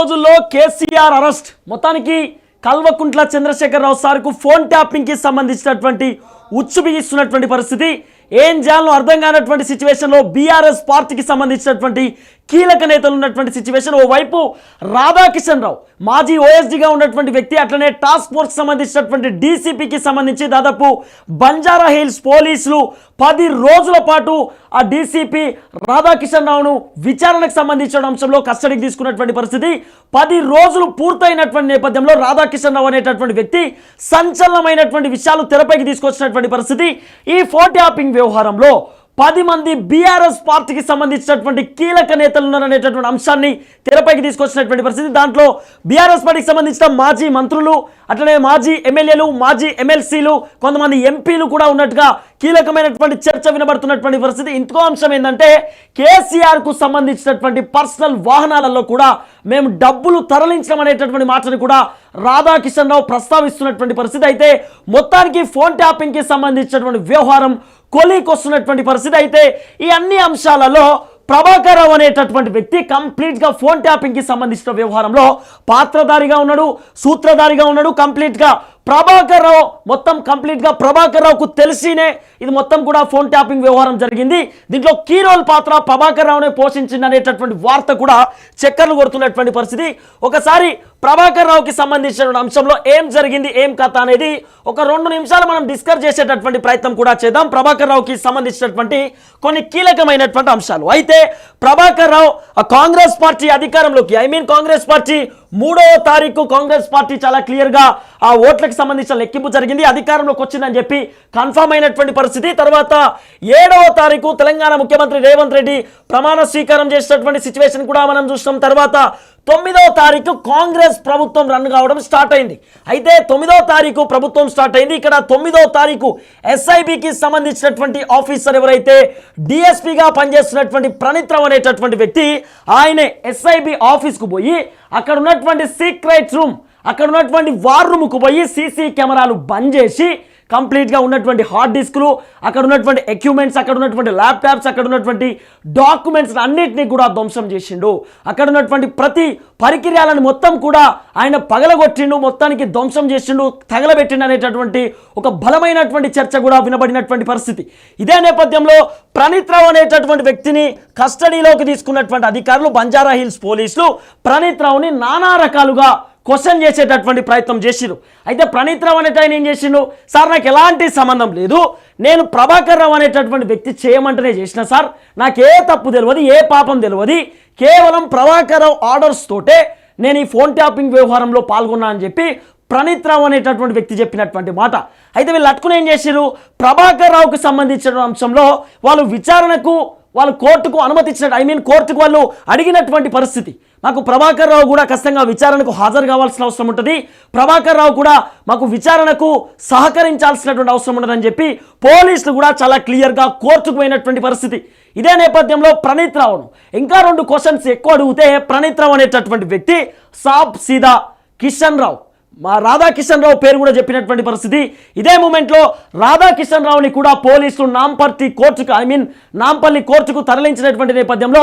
రోజుల్లో కేసీఆర్ అరెస్ట్. మొత్తానికి కల్వకుంట్ల చంద్రశేఖరరావు సార్కు ఫోన్ ట్యాపింగ్కి సంబంధించినటువంటి ఉచ్చు బిగిస్తున్నటువంటి పరిస్థితి. ఏం చేయాలో అర్థం కానటువంటి సిచ్యువేషన్లో బీఆర్ఎస్ పార్టీకి సంబంధించినటువంటి కీలక నేతలు ఉన్నటువంటి సిచ్యువేషన్ ఓవైపు రాధాకిషన్ రావు మాజీ ఓఎస్డీగా ఉన్నటువంటి వ్యక్తి అట్లనే టాస్క్ ఫోర్స్ సంబంధించినటువంటి డీసీపీకి సంబంధించి దాదాపు బంజారా హిల్స్ పోలీసులు పది రోజుల పాటు ఆ డీసీపీ రాధాకిషన్ రావును విచారణకు సంబంధించిన అంశంలో కస్టడీకి తీసుకున్నటువంటి పరిస్థితి. పది రోజులు పూర్తయినటువంటి నేపథ్యంలో రాధాకిషన్ రావు అనేటటువంటి వ్యక్తి సంచలనమైనటువంటి విషయాలు తెరపైకి తీసుకొచ్చినటువంటి పరిస్థితి. ఈ ఫోన్ వ్యవహారంలో పది మంది బీఆర్ఎస్ పార్టీకి సంబంధించినటువంటి కీలక నేతలు ఉన్నారనేటటువంటి అంశాన్ని తెరపైకి తీసుకొచ్చినటువంటి పరిస్థితి. దాంట్లో బీఆర్ఎస్ పార్టీకి సంబంధించిన మాజీ మంత్రులు అట్లనే మాజీ ఎమ్మెల్యేలు మాజీ ఎమ్మెల్సీలు కొంతమంది ఎంపీలు కూడా ఉన్నట్టుగా కీలకమైనటువంటి చర్చ వినబడుతున్నటువంటి పరిస్థితి. ఇంకో అంశం ఏంటంటే కేసీఆర్కు సంబంధించినటువంటి పర్సనల్ వాహనాలలో కూడా మేము డబ్బులు తరలించడం అనేటటువంటి మాటను కూడా రాధాకిషన్ రావు ప్రస్తావిస్తున్నటువంటి పరిస్థితి. అయితే మొత్తానికి ఫోన్ ట్యాపింగ్కి సంబంధించినటువంటి వ్యవహారం కొలీకొస్తున్నటువంటి పరిస్థితి అయితే ఈ అన్ని అంశాలలో ప్రభాకరరావు అనేటటువంటి వ్యక్తి కంప్లీట్గా ఫోన్ ట్యాపింగ్కి సంబంధించిన వ్యవహారంలో పాత్రధారిగా ఉన్నాడు సూత్రధారిగా ఉన్నాడు కంప్లీట్గా ప్రభాకర్ రావు మొత్తం కంప్లీట్గా ప్రభాకర్ రావుకు తెలిసినే ఇది మొత్తం కూడా ఫోన్ ట్యాపింగ్ వ్యవహారం జరిగింది. దీంట్లో కీ రోల్ పాత్ర ప్రభాకర్ రావునే పోషించింది అనేటటువంటి వార్త కూడా చక్కర్లు కొడుతున్నటువంటి పరిస్థితి. ఒకసారి ప్రభాకర్ రావుకి సంబంధించినటువంటి అంశంలో ఏం జరిగింది ఏం కథ అనేది ఒక రెండు నిమిషాలు మనం డిస్కస్ చేసేటటువంటి ప్రయత్నం కూడా చేద్దాం. ప్రభాకర్ రావుకి సంబంధించినటువంటి కొన్ని కీలకమైనటువంటి అంశాలు. అయితే ప్రభాకర్ రావు ఆ కాంగ్రెస్ పార్టీ అధికారంలోకి ఐ మీన్ కాంగ్రెస్ పార్టీ మూడవ తారీఖు కాంగ్రెస్ పార్టీ చాలా క్లియర్గా ఆ ఓట్లకు సంబంధించిన లెక్కింపు జరిగింది అధికారంలోకి వచ్చిందని చెప్పి కన్ఫామ్ అయినటువంటి పరిస్థితి. తర్వాత ఏడవ తారీఖు తెలంగాణ ముఖ్యమంత్రి రేవంత్ రెడ్డి ప్రమాణ స్వీకారం చేసినటువంటి సిచ్యువేషన్ కూడా మనం చూసినాం. తర్వాత తొమ్మిదవ తారీఖు కాంగ్రెస్ ప్రభుత్వం రన్ కావడం స్టార్ట్ అయింది. అయితే తొమ్మిదవ తారీఖు ప్రభుత్వం స్టార్ట్ అయింది. ఇక్కడ తొమ్మిదవ తారీఖు ఎస్ఐబికి సంబంధించినటువంటి ఆఫీసర్ ఎవరైతే డిఎస్పీగా పనిచేస్తున్నటువంటి ప్రణిత్రం అనేటటువంటి వ్యక్తి ఆయనే ఎస్ఐబి ఆఫీస్కు పోయి అక్కడ ఉన్నటువంటి సీక్రెట్ రూమ్ అక్కడ ఉన్నటువంటి వార్ రూమ్కు పోయి సీసీ కెమెరాలు బంద్ చేసి కంప్లీట్గా ఉన్నటువంటి హార్డ్ డిస్క్లు అక్కడ ఉన్నటువంటి ఎక్విప్మెంట్స్ అక్కడ ఉన్నటువంటి ల్యాప్టాప్స్ అక్కడ ఉన్నటువంటి డాక్యుమెంట్స్ అన్నిటినీ కూడా ధ్వంసం చేసిండు. అక్కడ ఉన్నటువంటి ప్రతి పరికరాలను మొత్తం కూడా ఆయన పగలగొట్టిండు మొత్తానికి ధ్వంసం చేసిండు తగలబెట్టిండు అనేటటువంటి ఒక బలమైనటువంటి చర్చ కూడా వినబడినటువంటి పరిస్థితి. ఇదే నేపథ్యంలో ప్రణీత్ రావు అనేటటువంటి వ్యక్తిని కస్టడీలోకి తీసుకున్నటువంటి అధికారులు బంజారా హిల్స్ పోలీసులు ప్రణీత్ రావుని నానా రకాలుగా క్వశ్చన్ చేసేటటువంటి ప్రయత్నం చేసిరు అయితే ప్రణీత్ రావు అనేట ఆయన ఏం చేసిండు? సార్ నాకు ఎలాంటి సంబంధం లేదు. నేను ప్రభాకర్ రావు అనేటటువంటి వ్యక్తి చేయమంటేనే చేసిన సార్. నాకు ఏ తప్పు తెలియదు ఏ పాపం తెలియదు కేవలం ప్రభాకర్ రావు ఆర్డర్స్ తోటే నేను ఈ ఫోన్ ట్యాపింగ్ వ్యవహారంలో పాల్గొన్నా అని చెప్పి ప్రణీత్ రావు అనేటటువంటి వ్యక్తి చెప్పినటువంటి మాట. అయితే వీళ్ళు అట్టుకుని ఏం చేశారు ప్రభాకర్ రావుకు సంబంధించిన అంశంలో వాళ్ళు విచారణకు వాళ్ళు కోర్టుకు అనుమతి ఇచ్చినట్టు ఐ మీన్ కోర్టుకు వాళ్ళు అడిగినటువంటి పరిస్థితి. మాకు ప్రభాకర్ రావు కూడా ఖచ్చితంగా విచారణకు హాజరు కావాల్సిన అవసరం ఉంటుంది. ప్రభాకర్ రావు కూడా మాకు విచారణకు సహకరించాల్సినటువంటి అవసరం ఉండదని చెప్పి పోలీసులు కూడా చాలా క్లియర్గా కోర్టుకు పోయినటువంటి పరిస్థితి. ఇదే నేపథ్యంలో ప్రణీత్ రావును ఇంకా రెండు క్వశ్చన్స్ ఎక్కువ అడిగితే ప్రణీత్ రావు అనేటటువంటి వ్యక్తి సాబ్ సీదా కిషన్ రావు. మా రాధాకిషన్ రావు పేరు కూడా చెప్పినటువంటి పరిస్థితి. ఇదే మూమెంట్లో రాధాకిషన్ రావుని కూడా పోలీసులు నాంపర్తి కోర్టుకు ఐ మీన్ నాంపల్లి కోర్టుకు తరలించినటువంటి నేపథ్యంలో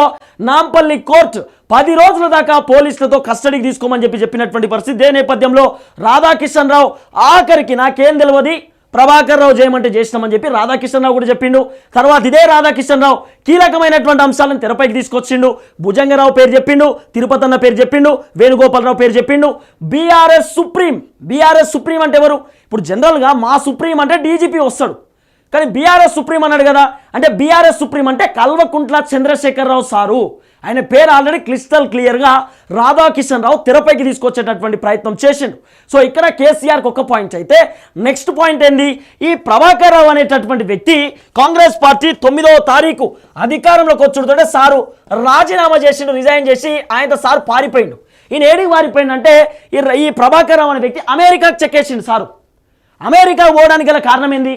నాంపల్లి కోర్టు పది రోజుల దాకా పోలీసులతో కస్టడీకి తీసుకోమని చెప్పి చెప్పినటువంటి పరిస్థితి. ఇదే నేపథ్యంలో రాధాకిషన్ రావు ఆఖరికి నాకేం తెలియదు ప్రభాకర్ రావు చేయమంటే చేసినామని చెప్పి రాధాకిషన్ రావు కూడా చెప్పిండు. తర్వాత ఇదే రాధాకిషన్ రావు కీలకమైనటువంటి అంశాలను తెరపైకి తీసుకొచ్చిండు. భుజంగరావు పేరు చెప్పిండు తిరుపతి అన్న పేరు చెప్పిండు వేణుగోపాలరావు పేరు చెప్పిండు. బీఆర్ఎస్ సుప్రీం బీఆర్ఎస్ సుప్రీం అంటే ఎవరు? ఇప్పుడు జనరల్గా మా సుప్రీం అంటే డీజీపీ వస్తాడు. కానీ బీఆర్ఎస్ సుప్రీం అన్నాడు కదా. అంటే బీఆర్ఎస్ సుప్రీం అంటే కల్వకుంట్ల చంద్రశేఖరరావు సారు. ఆయన పేరు ఆల్రెడీ క్లిస్టల్ క్లియర్గా రాధాకిషన్ రావు తెరపైకి తీసుకొచ్చేటటువంటి ప్రయత్నం చేసిండు. సో ఇక్కడ కేసీఆర్కి ఒక పాయింట్ అయితే నెక్స్ట్ పాయింట్ ఏంది? ఈ ప్రభాకర్ రావు అనేటటువంటి వ్యక్తి కాంగ్రెస్ పార్టీ తొమ్మిదవ తారీఖు అధికారంలోకి వచ్చుడుతోటే సారు రాజీనామా చేసిండు రిజైన్ చేసి ఆయనతో సారు పారిపోయిండు. ఈయన ఏడికి పారిపోయిందంటే ఈ ఈ ప్రభాకర్ రావు అనే వ్యక్తి అమెరికాకు చెక్కేసిండు సారు. అమెరికా పోవడానికి గల కారణం ఏంది?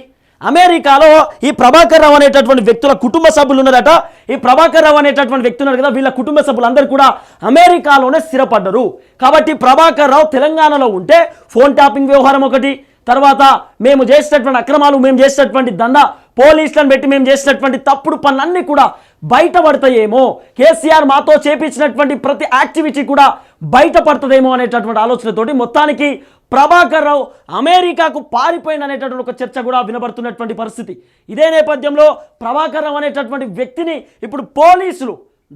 అమెరికాలో ఈ ప్రభాకర్ రావు అనేటటువంటి వ్యక్తుల కుటుంబ సభ్యులు ఉన్నారట. ఈ ప్రభాకర్ రావు అనేటటువంటి వ్యక్తి ఉన్నారు కదా వీళ్ళ కుటుంబ సభ్యులందరూ కూడా అమెరికాలోనే స్థిరపడ్డరు. కాబట్టి ప్రభాకర్ రావు తెలంగాణలో ఉంటే ఫోన్ ట్యాపింగ్ వ్యవహారం ఒకటి తర్వాత మేము చేసినటువంటి అక్రమాలు మేము చేసినటువంటి దందా పోలీసులను పెట్టి మేము చేసినటువంటి తప్పుడు పనులన్నీ కూడా బయటపడతాయేమో. కేసీఆర్ మాతో చేపించినటువంటి ప్రతి యాక్టివిటీ కూడా బయటపడుతుందేమో అనేటటువంటి ఆలోచనతోటి మొత్తానికి ప్రభాకర్ రావు అమెరికాకు పారిపోయిన అనేటటువంటి ఒక చర్చ కూడా వినబడుతున్నటువంటి పరిస్థితి. ఇదే నేపథ్యంలో ప్రభాకర్ రావు అనేటటువంటి వ్యక్తిని ఇప్పుడు పోలీసులు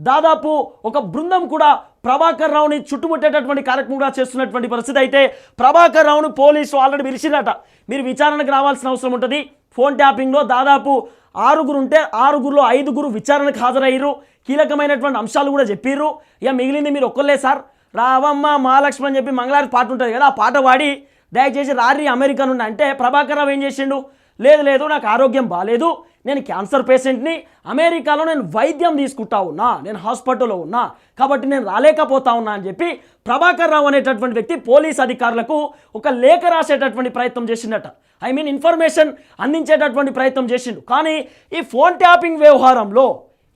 దాదాపు ఒక బృందం కూడా ప్రభాకర్ రావుని చుట్టుముట్టేటటువంటి కార్యక్రమం కూడా చేస్తున్నటువంటి పరిస్థితి అయితే ప్రభాకర్ రావును పోలీసు ఆల్రెడీ పిలిచిరట మీరు విచారణకు రావాల్సిన అవసరం ఉంటుంది. ఫోన్ ట్యాపింగ్లో దాదాపు ఆరుగురు ఉంటే ఆరుగురులో ఐదుగురు విచారణకు హాజరయ్యారు. కీలకమైనటువంటి అంశాలు కూడా చెప్పిర్రు. ఇక మిగిలింది మీరు ఒక్కళ్ళే సార్. రావమ్మ మహాలక్ష్మి అని చెప్పి మంగళవారి పాట ఉంటుంది కదా ఆ పాట పాడి దయచేసి రారి అమెరికా నుండి అంటే ప్రభాకర్ రావు ఏం చేసిండు? లేదు లేదు నాకు ఆరోగ్యం బాగాలేదు నేను క్యాన్సర్ పేషెంట్ని. అమెరికాలో నేను వైద్యం తీసుకుంటా ఉన్నా. నేను హాస్పిటల్లో ఉన్నా. కాబట్టి నేను రాలేకపోతా ఉన్నా అని చెప్పి ప్రభాకర్ రావు అనేటటువంటి వ్యక్తి పోలీస్ అధికారులకు ఒక లేఖ రాసేటటువంటి ప్రయత్నం చేసిండట. ఐ మీన్ ఇన్ఫర్మేషన్ అందించేటటువంటి ప్రయత్నం చేసిండు. కానీ ఈ ఫోన్ ట్యాపింగ్ వ్యవహారంలో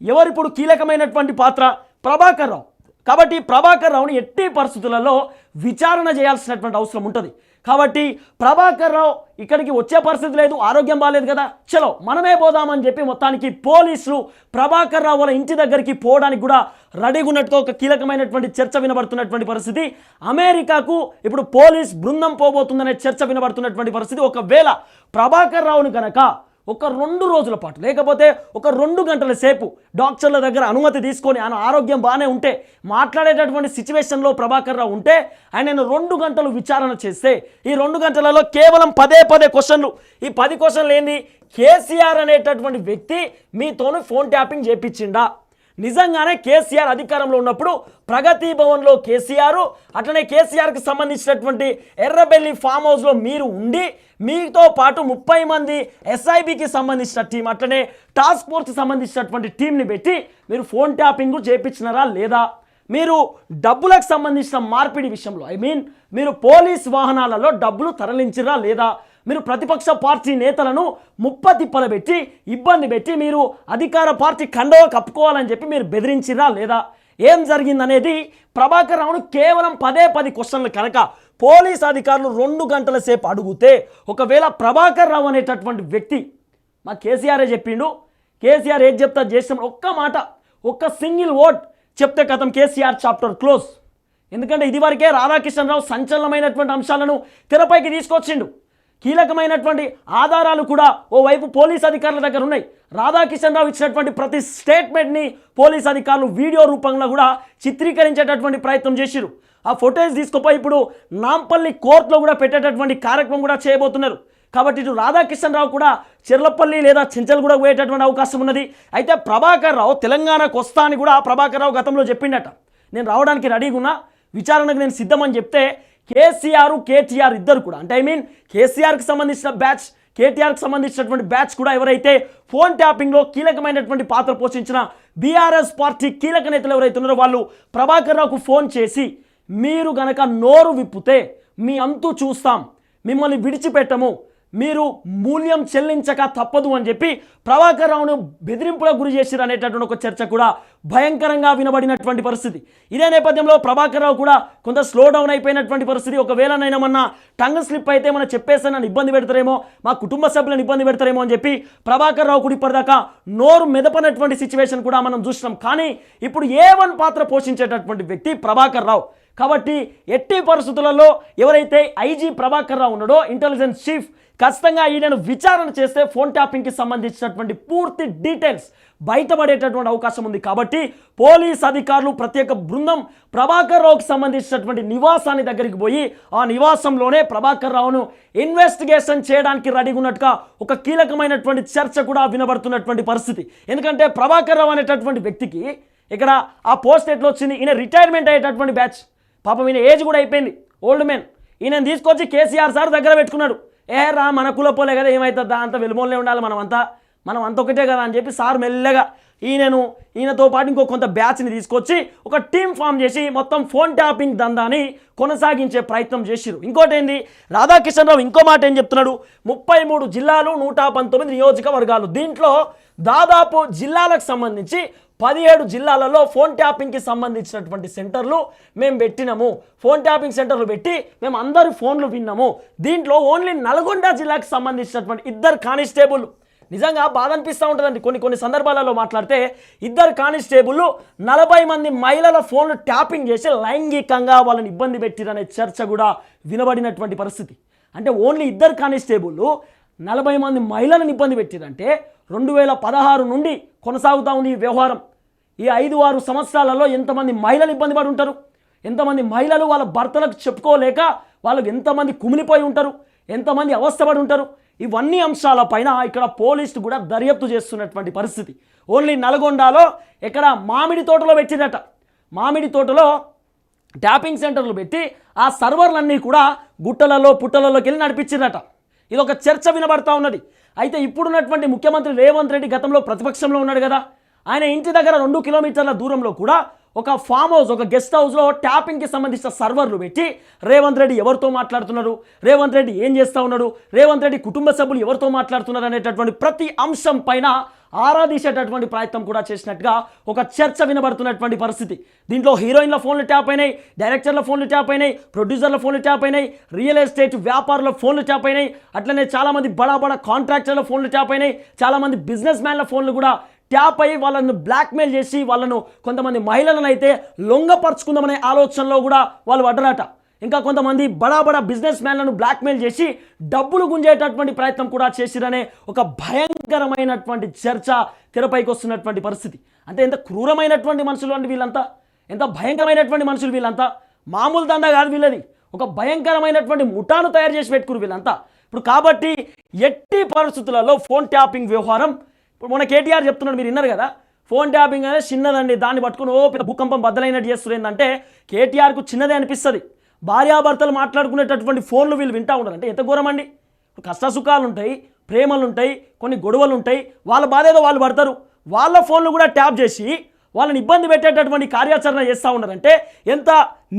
ఎవరిప్పుడు కీలకమైనటువంటి పాత్ర ప్రభాకర్ రావు. కాబట్టి ప్రభాకర్ రావుని ఎట్టి పరిస్థితులలో విచారణ చేయాల్సినటువంటి అవసరం ఉంటుంది. కాబట్టి ప్రభాకర్ రావు ఇక్కడికి వచ్చే పరిస్థితి లేదు ఆరోగ్యం బాగాలేదు కదా. చలో మనమే పోదామని చెప్పి మొత్తానికి పోలీసులు ప్రభాకర్ రావు వాళ్ళ ఇంటి దగ్గరికి పోవడానికి కూడా రెడీగా ఉన్నట్టుగా ఒక కీలకమైనటువంటి చర్చ వినబడుతున్నటువంటి పరిస్థితి. అమెరికాకు ఇప్పుడు పోలీస్ బృందం పోబోతుందనే చర్చ వినబడుతున్నటువంటి పరిస్థితి. ఒకవేళ ప్రభాకర్ రావును కనుక ఒక రెండు రోజుల పాటు లేకపోతే ఒక రెండు గంటల సేపు డాక్టర్ల దగ్గర అనుమతి తీసుకొని ఆయన ఆరోగ్యం బాగానే ఉంటే మాట్లాడేటటువంటి సిచ్యువేషన్లో ప్రభాకర్ రావు ఉంటే ఆయనను రెండు గంటలు విచారణ చేస్తే ఈ రెండు గంటలలో కేవలం పదే పదే క్వశ్చన్లు. ఈ పది క్వశ్చన్లు ఏంది? కేసీఆర్ అనేటటువంటి వ్యక్తి మీతోని ఫోన్ ట్యాపింగ్ చేపించిండా? నిజంగానే కేసీఆర్ అధికారంలో ఉన్నప్పుడు ప్రగతి భవన్లో కేసీఆర్ అట్లనే కేసీఆర్కి సంబంధించినటువంటి ఎర్రబెల్లి ఫామ్ హౌస్లో మీరు ఉండి మీతో పాటు ముప్పై మంది ఎస్ఐబికి సంబంధించిన టీం అట్లనే టాస్క్ ఫోర్స్కి సంబంధించినటువంటి టీంని పెట్టి మీరు ఫోన్ ట్యాపింగ్ చేపించినారా లేదా? మీరు డబ్బులకు సంబంధించిన మార్పిడి విషయంలో ఐ మీన్ మీరు పోలీస్ వాహనాలలో డబ్బులు తరలించిరా లేదా? మీరు ప్రతిపక్ష పార్టీ నేతలను ముప్ప పెట్టి ఇబ్బంది పెట్టి మీరు అధికార పార్టీ కండవ కప్పుకోవాలని చెప్పి మీరు బెదిరించిరా లేదా? ఏం జరిగిందనేది ప్రభాకర్ రావును కేవలం పదే పది క్వశ్చన్లు కనుక పోలీస్ అధికారులు రెండు గంటల సేపు అడిగితే ఒకవేళ ప్రభాకర్ రావు అనేటటువంటి వ్యక్తి మా కేసీఆరే చెప్పిండు. కేసీఆర్ ఏం చెప్తా చేసిన ఒక్క మాట ఒక్క సింగిల్ ఓట్ చెప్తే కథం కేసీఆర్ చాప్టర్ క్లోజ్. ఎందుకంటే ఇదివరకే రాధాకృష్ణరావు సంచలనమైనటువంటి అంశాలను తెరపైకి తీసుకొచ్చిండు. కీలకమైనటువంటి ఆధారాలు కూడా ఓవైపు పోలీస్ అధికారుల దగ్గర ఉన్నాయి. రాధాకిషన్ రావు ఇచ్చినటువంటి ప్రతి స్టేట్మెంట్ని పోలీస్ అధికారులు వీడియో రూపంలో కూడా చిత్రీకరించేటటువంటి ప్రయత్నం చేసిరు ఆ ఫొటేజ్ తీసుకుపోయి ఇప్పుడు నాంపల్లి కోర్టులో కూడా పెట్టేటటువంటి కార్యక్రమం కూడా చేయబోతున్నారు. కాబట్టి ఇటు రాధాకిషన్ రావు కూడా చెర్లపల్లి లేదా చెంచల్గూడ పోయేటటువంటి అవకాశం ఉన్నది. అయితే ప్రభాకర్ రావు తెలంగాణకు వస్తా అని కూడా ప్రభాకర్ రావు గతంలో చెప్పిండట. నేను రావడానికి రెడీగా ఉన్నా. విచారణకు నేను సిద్ధమని చెప్తే కేసీఆర్ కేటీఆర్ ఇద్దరు కూడా. అంటే ఐ మీన్ కేసీఆర్కి సంబంధించిన బ్యాచ్ కేటీఆర్కి సంబంధించినటువంటి బ్యాచ్ కూడా ఎవరైతే ఫోన్ ట్యాపింగ్లో కీలకమైనటువంటి పాత్ర పోషించిన బీఆర్ఎస్ పార్టీ కీలక నేతలు ఎవరైతే ఉన్నారో వాళ్ళు ప్రభాకర్ రావుకు ఫోన్ చేసి మీరు గనక నోరు విప్పితే మీ అంతు చూస్తాం. మిమ్మల్ని విడిచిపెట్టము. మీరు మూల్యం చెల్లించక తప్పదు అని చెప్పి ప్రభాకర్ రావును బెదిరింపుల గురి చేసిరు అనేటటువంటి ఒక చర్చ కూడా భయంకరంగా వినబడినటువంటి పరిస్థితి. ఇదే నేపథ్యంలో ప్రభాకర్ రావు కూడా కొంత స్లో డౌన్ అయిపోయినటువంటి పరిస్థితి. ఒకవేళనైనా మన టంగ్ స్లిప్ అయితే మనం చెప్పేస్తే నన్ను ఇబ్బంది పెడతారేమో మా కుటుంబ సభ్యులను ఇబ్బంది పెడతారేమో అని చెప్పి ప్రభాకర్ రావు కూడా ఇప్పటిదాకా నోరు మెదపనటువంటి సిచ్యువేషన్ కూడా మనం చూసినాం. కానీ ఇప్పుడు ఏ వన్ పాత్ర పోషించేటటువంటి వ్యక్తి ప్రభాకర్ రావు కాబట్టి ఎట్టి పరిస్థితులలో ఎవరైతే ఐజీ ప్రభాకర్ రావు ఉన్నాడో ఇంటెలిజెన్స్ చీఫ్ ఖచ్చితంగా ఈయనను విచారణ చేస్తే ఫోన్ ట్యాపింగ్కి సంబంధించినటువంటి పూర్తి డీటెయిల్స్ బయటపడేటటువంటి అవకాశం ఉంది. కాబట్టి పోలీస్ అధికారులు ప్రత్యేక బృందం ప్రభాకర్ రావుకి సంబంధించినటువంటి నివాసాన్ని దగ్గరికి పోయి ఆ నివాసంలోనే ప్రభాకర్ రావును ఇన్వెస్టిగేషన్ చేయడానికి రెడీగా ఉన్నట్టుగా ఒక కీలకమైనటువంటి చర్చ కూడా వినబడుతున్నటువంటి పరిస్థితి. ఎందుకంటే ప్రభాకర్ రావు అనేటటువంటి వ్యక్తికి ఇక్కడ ఆ పోస్ట్ ఎట్లా వచ్చింది ఈయన రిటైర్మెంట్ అయ్యేటటువంటి బ్యాచ్ పాపం ఈయన ఏజ్ కూడా అయిపోయింది. ఓల్డ్ మ్యాన్ ఈయన తీసుకొచ్చి కేసీఆర్ సార్ దగ్గర పెట్టుకున్నాడు. ఏ రా మన కులపోలే కదా ఏమవుతుందా అంత వెలుమోలే ఉండాలి మనం అంతా మనం అంత ఒకటే కదా అని చెప్పి సార్ మెల్లగా ఈయనను ఈయనతో పాటు ఇంకో కొంత బ్యాచ్ని తీసుకొచ్చి ఒక టీం ఫామ్ చేసి మొత్తం ఫోన్ ట్యాపింగ్ దందాని కొనసాగించే ప్రయత్నం చేసిరు ఇంకోటి ఏంది రాధాకిషన్ రావు ఇంకో మాట ఏం చెప్తున్నాడు? ముప్పై మూడు జిల్లాలు నూట పంతొమ్మిది నియోజకవర్గాలు. దీంట్లో దాదాపు జిల్లాలకు సంబంధించి పదిహేడు జిల్లాలలో ఫోన్ ట్యాపింగ్కి సంబంధించినటువంటి సెంటర్లు మేము పెట్టినాము. ఫోన్ ట్యాపింగ్ సెంటర్లు పెట్టి మేము అందరూ ఫోన్లు విన్నాము. దీంట్లో ఓన్లీ నల్గొండ జిల్లాకు సంబంధించినటువంటి ఇద్దరు కానిస్టేబుల్ నిజంగా బాధ అనిపిస్తూ ఉంటుందండి. కొన్ని కొన్ని సందర్భాలలో మాట్లాడితే ఇద్దరు కానిస్టేబుల్ నలభై మంది మహిళల ఫోన్లు ట్యాపింగ్ చేసి లైంగికంగా వాళ్ళని ఇబ్బంది పెట్టిరనే చర్చ కూడా వినబడినటువంటి పరిస్థితి. అంటే ఓన్లీ ఇద్దరు కానిస్టేబుల్ నలభై మంది మహిళలను ఇబ్బంది పెట్టిరంటే రెండు వేల పదహారు నుండి కొనసాగుతూ ఉంది ఈ వ్యవహారం. ఈ ఐదు ఆరు సంవత్సరాలలో ఎంతమంది మహిళలు ఇబ్బంది పడి ఉంటారు? ఎంతమంది మహిళలు వాళ్ళ భర్తలకు చెప్పుకోలేక వాళ్ళకు ఎంతమంది కుమిలిపోయి ఉంటారు? ఎంతమంది అవస్థపడి ఉంటారు? ఇవన్నీ అంశాలపైన ఇక్కడ పోలీసులు కూడా దర్యాప్తు చేస్తున్నటువంటి పరిస్థితి. ఓన్లీ నల్గొండలో ఇక్కడ మామిడి తోటలో పెట్టిందట మామిడి తోటలో ట్యాపింగ్ సెంటర్లు పెట్టి ఆ సర్వర్లన్నీ కూడా గుట్టలలో పుట్టలలోకి వెళ్ళి నడిపించిందట ఇది ఒక చర్చ వినబడతా ఉన్నది. అయితే ఇప్పుడున్నటువంటి ముఖ్యమంత్రి రేవంత్ రెడ్డి గతంలో ప్రతిపక్షంలో ఉన్నాడు కదా. ఆయన ఇంటి దగ్గర రెండు కిలోమీటర్ల దూరంలో కూడా ఒక ఫామ్ హౌస్ ఒక గెస్ట్ హౌస్లో ట్యాపింగ్కి సంబంధించిన సర్వర్లు పెట్టి రేవంత్ రెడ్డి ఎవరితో మాట్లాడుతున్నారు? రేవంత్ రెడ్డి ఏం చేస్తూ ఉన్నాడు? రేవంత్ రెడ్డి కుటుంబ సభ్యులు ఎవరితో మాట్లాడుతున్నారు అనేటటువంటి ప్రతి అంశం పైన ఆరాధించేటటువంటి ప్రయత్నం కూడా చేసినట్టుగా ఒక చర్చ వినబడుతున్నటువంటి పరిస్థితి. దీంట్లో హీరోయిన్ల ఫోన్లు ట్యాప్ అయినాయి డైరెక్టర్ల ఫోన్లు ట్యాప్ అయినాయి ప్రొడ్యూసర్ల ఫోన్లు ట్యాప్ అయినాయి రియల్ ఎస్టేట్ వ్యాపారుల ఫోన్లు ట్యాప్ అయినాయి అట్లనే చాలామంది బడా బడా కాంట్రాక్టర్ల ఫోన్లు ట్యాప్ అయినాయి చాలామంది బిజినెస్ మ్యాన్ల ఫోన్లు కూడా ట్యాప్ అయ్యి వాళ్ళను బ్లాక్మెయిల్ చేసి వాళ్ళను కొంతమంది మహిళలను అయితే లొంగపరుచుకుందామనే ఆలోచనలో కూడా వాళ్ళు పడ్డరట. ఇంకా కొంతమంది బడా బడా బిజినెస్ మ్యాన్లను బ్లాక్మెయిల్ చేసి డబ్బులు గుంజేటటువంటి ప్రయత్నం కూడా చేసిరనే ఒక భయంకరమైనటువంటి చర్చ తెరపైకి వస్తున్నటువంటి పరిస్థితి. అంటే ఎంత క్రూరమైనటువంటి మనుషులు అండి వీళ్ళంతా? ఎంత భయంకరమైనటువంటి మనుషులు వీళ్ళంతా? మామూలు దందా కాదు వీళ్ళది. ఒక భయంకరమైనటువంటి ముఠాను తయారు చేసి పెట్టుకురు వీళ్ళంతా. ఇప్పుడు కాబట్టి ఎట్టి పరిస్థితులలో ఫోన్ ట్యాపింగ్ వ్యవహారం ఇప్పుడు మొన్న కేటీఆర్ చెప్తున్నాడు మీరు విన్నారు కదా? ఫోన్ ట్యాపింగ్ అనేది చిన్నదండి దాన్ని పట్టుకుని ఓ పెద్ద భూకంపం బద్దలైనట్టు చేస్తుంది ఏంటంటే కేటీఆర్కు చిన్నదే అనిపిస్తుంది. భార్యాభర్తలు మాట్లాడుకునేటటువంటి ఫోన్లు వీళ్ళు వింటూ ఉంటారు. అంటే ఎంత ఘోరం అండి కష్ట సుఖాలు ఉంటాయి ప్రేమలు ఉంటాయి కొన్ని గొడవలు ఉంటాయి వాళ్ళ బాధ ఏదో వాళ్ళు పడతారు. వాళ్ళ ఫోన్లు కూడా ట్యాప్ చేసి వాళ్ళని ఇబ్బంది పెట్టేటటువంటి కార్యాచరణ చేస్తూ ఉన్నారంటే ఎంత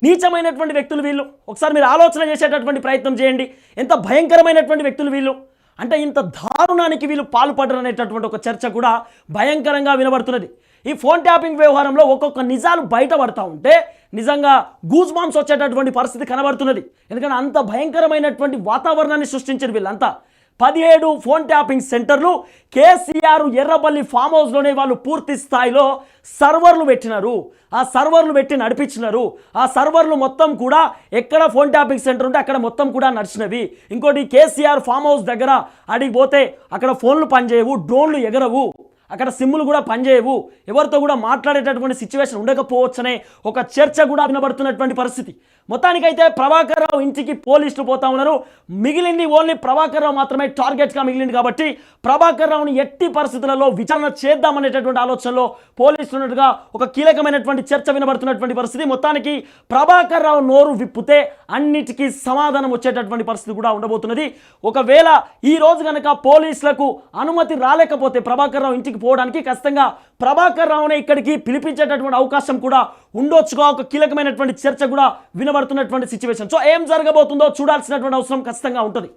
నీచమైనటువంటి వ్యక్తులు వీళ్ళు. ఒకసారి మీరు ఆలోచన చేసేటటువంటి ప్రయత్నం చేయండి. ఎంత భయంకరమైనటువంటి వ్యక్తులు వీళ్ళు. అంటే ఇంత దారుణానికి వీళ్ళు పాల్పడరు అనేటటువంటి ఒక చర్చ కూడా భయంకరంగా వినబడుతున్నది. ఈ ఫోన్ ట్యాపింగ్ వ్యవహారంలో ఒక్కొక్క నిజాలు బయటపడతా ఉంటే నిజంగా గూజ్ బాంబ్స్ వచ్చేటటువంటి పరిస్థితి కనబడుతున్నది. ఎందుకంటే అంత భయంకరమైనటువంటి వాతావరణాన్ని సృష్టించారు వీళ్ళంతా. పదిహేడు ఫోన్ ట్యాపింగ్ సెంటర్లు కేసీఆర్ ఎర్రబల్లి ఫామ్ హౌస్లోనే వాళ్ళు పూర్తి స్థాయిలో సర్వర్లు పెట్టినారు. ఆ సర్వర్లు పెట్టి నడిపించినారు. ఆ సర్వర్లు మొత్తం కూడా ఎక్కడ ఫోన్ ట్యాపింగ్ సెంటర్ ఉంటే అక్కడ మొత్తం కూడా నడిచినవి. ఇంకోటి కేసీఆర్ ఫామ్ హౌస్ దగ్గర అడిగి పోతే అక్కడ ఫోన్లు పనిచేయవు డ్రోన్లు ఎగరవు. అక్కడ సిమ్ములు కూడా పనిచేయవు. ఎవరితో కూడా మాట్లాడేటటువంటి సిచ్యువేషన్ ఉండకపోవచ్చనే ఒక చర్చ కూడా వినబడుతున్నటువంటి పరిస్థితి. మొత్తానికైతే ప్రభాకర్ రావు ఇంటికి పోలీసులు పోతా ఉన్నారు. మిగిలింది ఓన్లీ ప్రభాకర్ రావు మాత్రమే టార్గెట్గా మిగిలింది కాబట్టి ప్రభాకర్ రావుని ఎట్టి పరిస్థితులలో విచారణ చేద్దామనేటటువంటి ఆలోచనలో పోలీసులు ఉన్నట్టుగా ఒక కీలకమైనటువంటి చర్చ వినబడుతున్నటువంటి పరిస్థితి. మొత్తానికి ప్రభాకర్ రావు నోరు విప్పితే అన్నిటికీ సమాధానం వచ్చేటటువంటి పరిస్థితి కూడా ఉండబోతున్నది. ఒకవేళ ఈ రోజు కనుక పోలీసులకు అనుమతి రాలేకపోతే ప్రభాకర్ రావు ఇంటికి పోవడానికి ఖచ్చితంగా ప్రభాకర్ రావునే ఇక్కడికి పిలిపించేటటువంటి అవకాశం కూడా ఉండొచ్చుగా ఒక కీలకమైనటువంటి చర్చ కూడా వినబడుతున్నటువంటి సిచ్యువేషన్ సో ఏం జరగబోతుందో చూడాల్సినటువంటి అవసరం ఖచ్చితంగా ఉంటుంది.